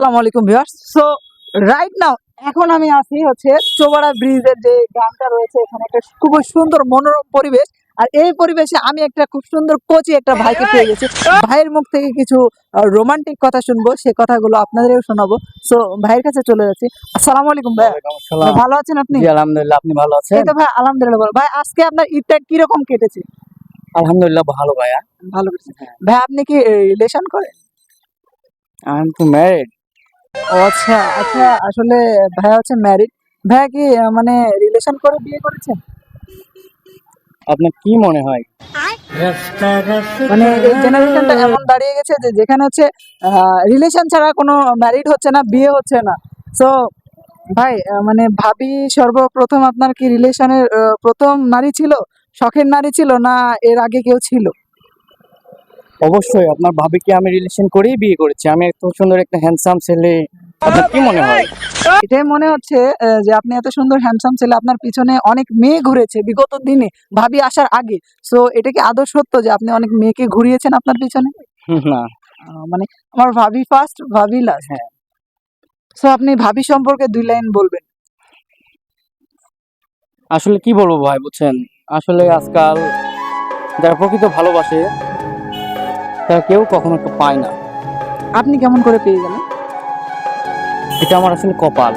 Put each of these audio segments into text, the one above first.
আসসালামু আলাইকুম viewers. So right now এখন আমি আছি হচ্ছে চোবাড়া ব্রিজের যে গ্রামটা রয়েছে এখানে একটা খুব সুন্দর মনোরম পরিবেশ। আর এই পরিবেশে আমি একটা খুব সুন্দর কোচি একটা ভাইকে পেয়ে গেছি। ভাইয়ের মুখ থেকে কিছু রোমান্টিক কথা শুনব সে কথাগুলো আপনাদেরও শোনাবো। সো ভাইয়ের কাছে চলে যাচ্ছি। আসসালামু আলাইকুম ভাই ভালো আছেন আপনি? আলহামদুলিল্লাহ আপনি ভালো আছেন? এই তো ভাই আলহামদুলিল্লাহ ভালো। ভাই আজকে আপনার ঈদটা কীরকম কেটেছে? আলহামদুলিল্লাহ ভালো ভাইয়া। ভালো ভাই আপনি কি রিলেশন করেন? আই এম টু ম্যারিড ও আচ্ছা আচ্ছা আসলে ভাইয়া হচ্ছে ম্যারিড ভাইয়া কি মানে রিলেশন করে বিয়ে করেছেন? আপনার কি মনে হয়? মানে এই জেনারেশনটা এমন দাঁড়িয়ে গেছে যে যেখানে হচ্ছে রিলেশন ছাড়া কোনো ম্যারিড হচ্ছে না বিয়ে হচ্ছে না। সো ভাই মানে ভাবি সর্বপ্রথম আপনার কি রিলেশনের প্রথম নারী ছিল? শখের নারী ছিল না এর আগে কেউ ছিল? অবশ্যই আপনার ভাবিকে আমি রিলেশন করেই বিয়ে করেছি। আমি এত সুন্দর একটা হ্যান্ডসাম ছেলে। আপনার কি মনে হয়? এটাই মনে হচ্ছে যে আপনি এত সুন্দর হ্যান্ডসাম ছেলে আপনার পিছনে অনেক মেয়ে ঘুরেছে বিগত দিনে ভাবি আসার আগে। সো এটা কি আদৌ সত্য যে আপনি অনেক মেয়েকে ঘুরিয়েছেন আপনার পিছনে? না। মানে আমার ভাবি ফার্স্ট ভাবি লাস্ট হ্যাঁ। সো আপনি ভাবি সম্পর্কে দুই লাইন বলবেন। আসলে কি বলব ভাই বুঝছেন? আসলে আজকাল যারা প্রকৃত ভালোবাসে তারা কেউ কখনো একটা পায় না। আপনি কেমন করে পেয়ে গেলেন? এটা আমার আসলে কপাল।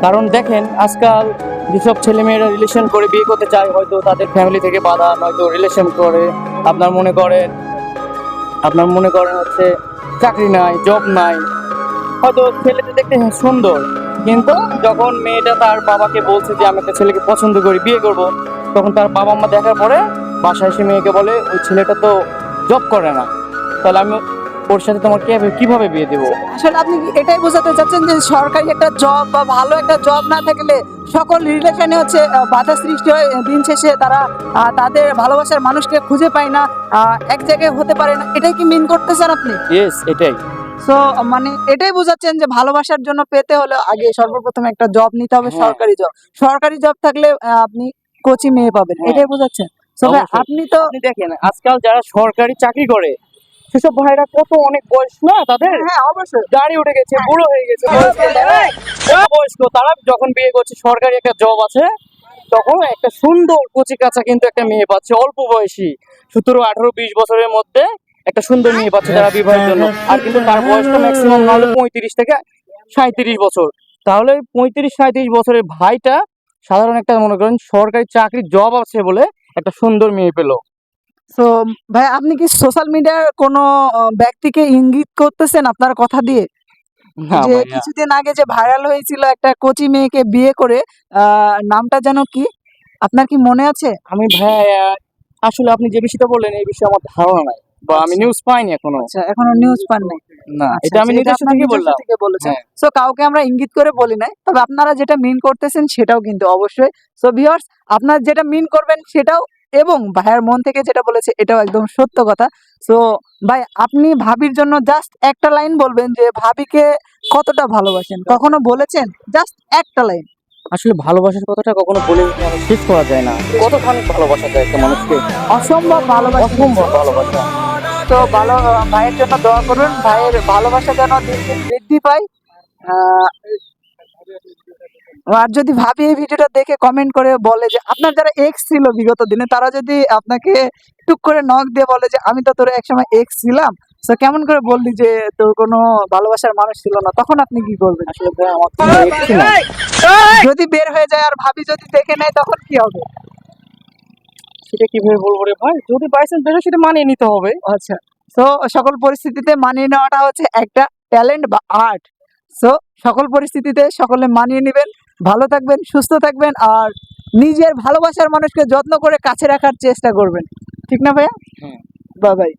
কারণ দেখেন আজকাল যেসব ছেলেমেয়েরা রিলেশন করে বিয়ে করতে চায় হয়তো তাদের ফ্যামিলি থেকে বাধা নয়তো রিলেশন করে। আপনার মনে করেন আপনার মনে করেন হচ্ছে চাকরি নাই জব নাই। হয়তো ছেলেটা দেখতে হ্যাঁ সুন্দর। কিন্তু যখন মেয়েটা তার বাবাকে বলছে যে আমি একটা ছেলেকে পছন্দ করি বিয়ে করব। তখন তার বাবা মা দেখার পরে বাসায় এসে মেয়েকে বলে ওই ছেলেটা তো জব করে না। তাহলে আমি ওর সাথে তোমার কীভাবে কীভাবে বিয়ে দেবো? আসলে আপনি এটাই বোঝাতে চাচ্ছেন যে সরকারি একটা জব বা ভালো একটা জব না থাকলে সকল রিলেশনে হচ্ছে বাধা সৃষ্টি হয় দিন শেষে তারা তাদের ভালোবাসার মানুষকে খুঁজে পায় না এক জায়গায় হতে পারে না। এটাই কি মিন করতেছেন আপনি? ইয়েস এটাই। সো মানে এটাই বোঝাচ্ছেন যে ভালোবাসার জন্য পেতে হলে আগে সর্বপ্রথম একটা জব নিতে হবে হ্যাঁ। সরকারি জব সরকারি জব থাকলে আপনি কোচি মেয়ে পাবেন। হ্যাঁ। এটাই বোঝাচ্ছেন। আপনি তো দেখেন আজকাল যারা সরকারি চাকরি করে সেসব ভাইরা কত অনেক বয়স না তাদের? হ্যাঁ অবশ্যই। দাড়ি উঠে গেছে বুড়ো হয়ে গেছে বয়স্ক। তারা যখন বিয়ে করছে সরকারি একটা জব আছে তখন একটা সুন্দর কচি কাঁচা কিন্তু একটা মেয়ে পাচ্ছে অল্প বয়সী। সতেরো আঠারো বিশ বছরের মধ্যে একটা সুন্দর মেয়ে পাচ্ছে তারা বিবাহের জন্য। আর কিন্তু তার বয়সটা ম্যাক্সিমাম না হলে পঁয়ত্রিশ থেকে সাঁত্রিশ বছর। তাহলে পঁয়ত্রিশ সাঁত্রিশ বছরের ভাইটা সাধারণ একটা মনে করেন সরকারি চাকরির জব আছে বলে একটা সুন্দর মেয়ে পেল। সো ভাই আপনি কি সোশ্যাল মিডিয়ার কোনো ব্যক্তিকে ইঙ্গিত করতেছেন আপনার কথা দিয়ে? যে কিছুদিন আগে যে ভাইরাল হয়েছিল একটা কোচি মেয়েকে বিয়ে করে নামটা যেন কি? আপনার কি মনে আছে? আমি ভাইয়া আসলে আপনি যে বিষয়টা বললেন এই বিষয়ে আমার ধারণা নাই বা আমি নিউজ পাইনি এখনও। আচ্ছা এখনও নিউজ পান নাই। না আচ্ছা, এটা আমি আচ্ছা, নিজস্ব থেকে বললাম। থেকে বলেছেন। হ্যাঁ। সো কাউকে আমরা ইঙ্গিত করে বলি নাই তবে আপনারা যেটা মিন করতেছেন সেটাও কিন্তু অবশ্যই। সো ভিউয়ার্স আপনারা যেটা মিন করবেন সেটাও এবং ভাইয়ের মন থেকে যেটা বলেছে এটাও একদম সত্য কথা। সো ভাই আপনি ভাবির জন্য জাস্ট একটা লাইন বলবেন যে ভাবিকে কতটা ভালোবাসেন? কখনো বলেছেন? জাস্ট একটা লাইন আসলে ভালোবাসার কথাটা কখনো বলে শেষ করা যায় না। কতখানি ভালোবাসা যায় একটা মানুষকে? অসম্ভব ভালোবাসা। অসম্ভব ভালোবাসা। তো ভালো ভাইয়ের জন্য দোয়া করুন। ভাইয়ের ভালোবাসা যেন দিন দিন বৃদ্ধি পায়। আহ, আর যদি ভাবি এই ভিডিওটা দেখে কমেন্ট করে বলে যে আপনার যারা এক্স ছিল বিগত দিনে তারা যদি আপনাকে টুক করে নখ দিয়ে বলে যে আমি তো তোর একসময় এক্স ছিলাম তো কেমন করে বললি যে তোর কোনো ভালোবাসার মানুষ ছিল না তখন আপনি কি করবেন? আসলে। যদি বের হয়ে যায় আর ভাবি যদি দেখে নেয় তখন কি হবে? সেটা কীভাবে বলব রে ভাই? যদি বাইসেন্স বেরো সেটা মানিয়ে নিতে হবে। আচ্ছা তো সকল পরিস্থিতিতে মানিয়ে নেওয়াটা হচ্ছে একটা ট্যালেন্ট বা আর্ট সো সকল পরিস্থিতিতে সকলে মানিয়ে নেবেন ভালো থাকবেন সুস্থ থাকবেন আর নিজের ভালোবাসার মানুষকে যত্ন করে কাছে রাখার চেষ্টা করবেন। ঠিক না ভাইয়া? হ্যাঁ। Bye bye